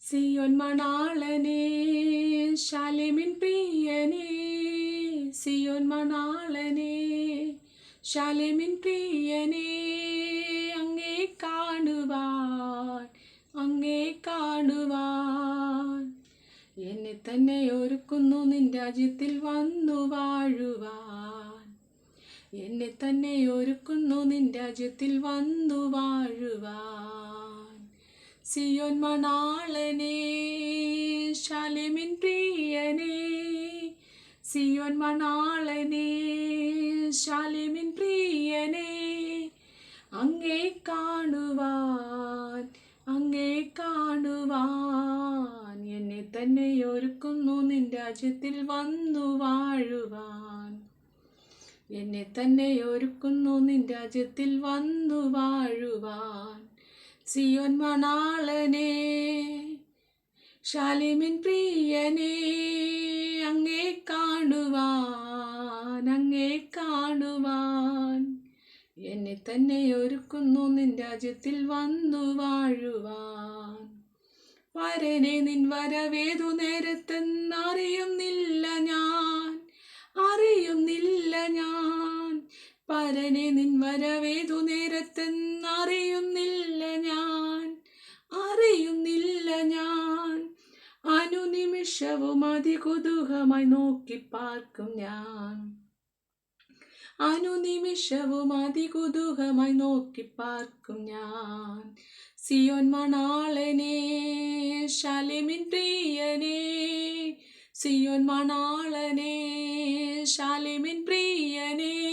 സിയോൻ മണാളനെ ശാലിമിൻ പ്രിയനെ സിയോൻ മണാളനെ ശാലിമിൻ പ്രിയനെ അങ്ങേ കാണുവാൻ അങ്ങേ കാണുവാൻ. എന്നെ തന്നെ ഒരുക്കുന്നു നിൻ രാജ്യത്തിൽ വന്നു വാഴുവാൻ. എന്നെ തന്നെ ഒരുക്കുന്നു നിൻ രാജ്യത്തിൽ വന്നു വാഴുവാൻ. സിയോൻ മണാളനെ ശാലേമിൻ പ്രിയനെ. സിയോൻ മണാളനെ ശാലേമിൻ പ്രിയനെ. അങ്ങേ കാണുവാൻ അങ്ങേ കാണുവാൻ എന്നെ തന്നെ ഒരുക്കുന്നു നിൻ രാജ്യത്തിൽ വന്നു വാഴുവാൻ. എന്നെ തന്നെ ഒരുക്കുന്നു നിൻ രാജ്യത്തിൽ വന്നു വാഴുവാൻ. സിയോൻ മണാളനെ ശാലിമിൻ പ്രിയനെ അങ്ങേ കാണുവാൻ അങ്ങേ കാണുവാൻ. എന്നെ തന്നെ ഒരുക്കുന്നു നിൻ രാജ്യത്തിൽ വന്നു വാഴുവാൻ. വരനെ നിൻ വരവേതു നേരത്തെന്നറിയുന്നില്ല പരനെ നിൻ വരവേതു നേരത്തെന്നറിയുന്നില്ല ഞാൻ. അറിയുന്നില്ല ഞാൻ. അനുനിമിഷവും അതികുതൂഹമായി നോക്കി പാർക്കും ഞാൻ. അനുനിമിഷവും അതികുതൂഹമായി നോക്കി പാർക്കും ഞാൻ. സിയോൻ മണാളനെ ശാലിമിൻ പ്രിയനെ സിയോൻ മണാളനെ ശാലിമിൻ പ്രിയനെ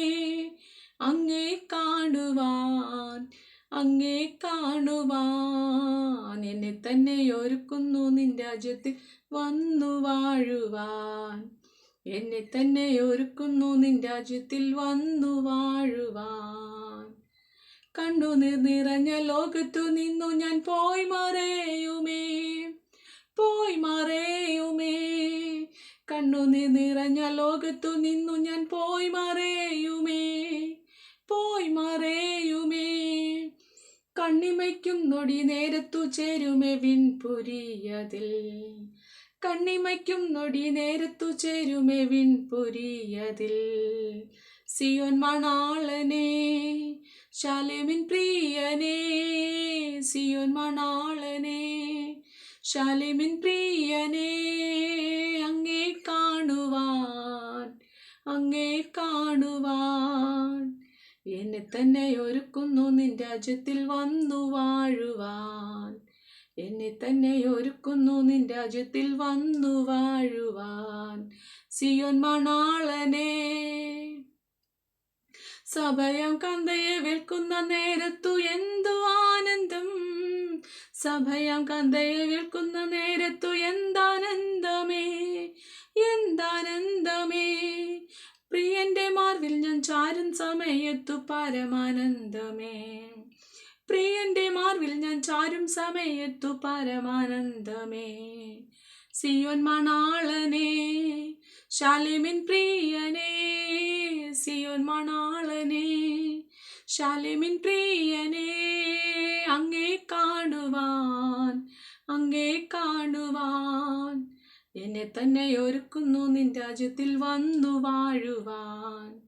അങ്ങേ കാണുവാൻ അങ്ങേ കാണുവാൻ. എന്നെ തന്നെ ഒരുക്കുന്നു നിൻ രാജ്യത്തിൽ വന്നു വാഴുവാൻ. എന്നെ തന്നെ ഒരുക്കുന്നു നിൻ രാജ്യത്തിൽ വന്നു വാഴുവാൻ. കണ്ണുനീർ നിറഞ്ഞ ലോകത്തു നിന്നു ഞാൻ പോയി മറയുമേ പോയി മറയുമേ. കണ്ണു നിറഞ്ഞ ലോകത്തു നിന്നു ഞാൻ പോയി മറയുമേ പോയി മറയുമേ. കണ്ണിമയ്ക്കും നൊടി നേരത്തു ചേരുമേ വിൺപുരിയതിൽ കണ്ണിമയ്ക്കും നൊടി നേരത്തു ചേരുമേ വിൺപുരിയതിൽ സിയോൻ മണാളനെ ശാലേമിൻ പ്രിയനെ സിയോൻ മണാളനെ ശാലേമിൻ പ്രിയനെ അങ്ങേ കാണുവാൻ അങ്ങേ എന്നെ തന്നെ ഒരുക്കുന്നു നിൻ രാജ്യത്തിൽ വന്നു വാഴുവാൻ. എന്നെ തന്നെ ഒരുക്കുന്നു നിൻ രാജ്യത്തിൽ വന്നു വാഴുവാൻ. സിയോൻ മണാളനെ. സഭയം കന്തയെ വിൽക്കുന്ന നേരത്തു എന്തു ആനന്ദം. സഭയം കന്തയെ വിൽക്കുന്ന ചാരും സമയത്തു പരമാനന്ദമേ. പ്രിയന്റെ മാർവിൽ ഞാൻ ചാരും സമയത്തു പരമാനന്ദമേ. സിയോൻ മണാളനെ ശാലിമിൻ പ്രിയനെ സിയോൻ മണാളനെ ശാലിമിൻ പ്രിയനെ അങ്ങേ കാണുവാൻ അങ്ങേ കാണുവാൻ. എന്നെ തന്നെ ഒരുക്കുന്നു നിൻ രാജ്യത്തിൽ വന്നു വാഴുവാൻ.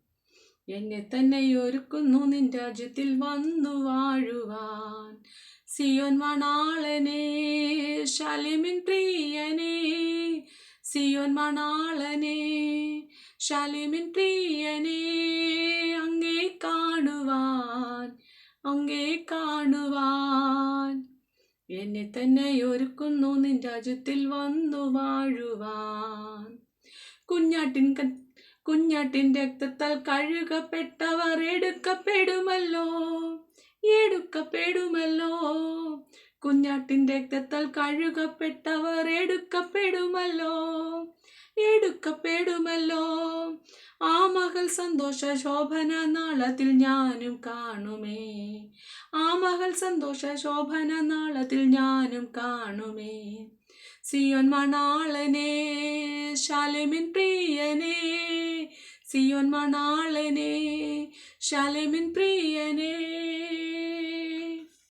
എന്നെ തന്നെ ഒരുക്കുന്നു നിൻ രാജ്യത്തിൽ വന്നു വാഴുവാൻ. സിയോൻ മണാളനെ ശാലിമിൻ പ്രിയനെ സിയോൻ മണാളനെ ശാലിമിൻ പ്രിയനെ അങ്ങേ കാണുവാൻ അങ്ങേ കാണുവാൻ. എന്നെ തന്നെ ഒരുക്കുന്നു നിൻ രാജ്യത്തിൽ വന്നു വാഴുവാൻ. കുഞ്ഞാട്ടിൻ കുഞ്ഞാട്ടിൻ രക്തത്താൽ കഴുകപ്പെട്ടവർ എടുക്കപ്പെടുമല്ലോ എടുക്കപ്പെടുമല്ലോ. കുഞ്ഞാട്ടിൻ രക്തത്താൽ കഴുകപ്പെട്ടവർ എടുക്കപ്പെടുമല്ലോ എടുക്കപ്പെടുമല്ലോ. ആ മകൾ സന്തോഷ ശോഭന നാളത്തിൽ ഞാനും കാണുമേ. ആ മകൾ സന്തോഷ ശോഭന നാളത്തിൽ ഞാനും കാണുമേ. സിയോൻ മണാളനെ ശാലിമിൻ പ്രിയനെ സിയോൻ മണാളനെ ശലമിൻ പ്രിയനെ.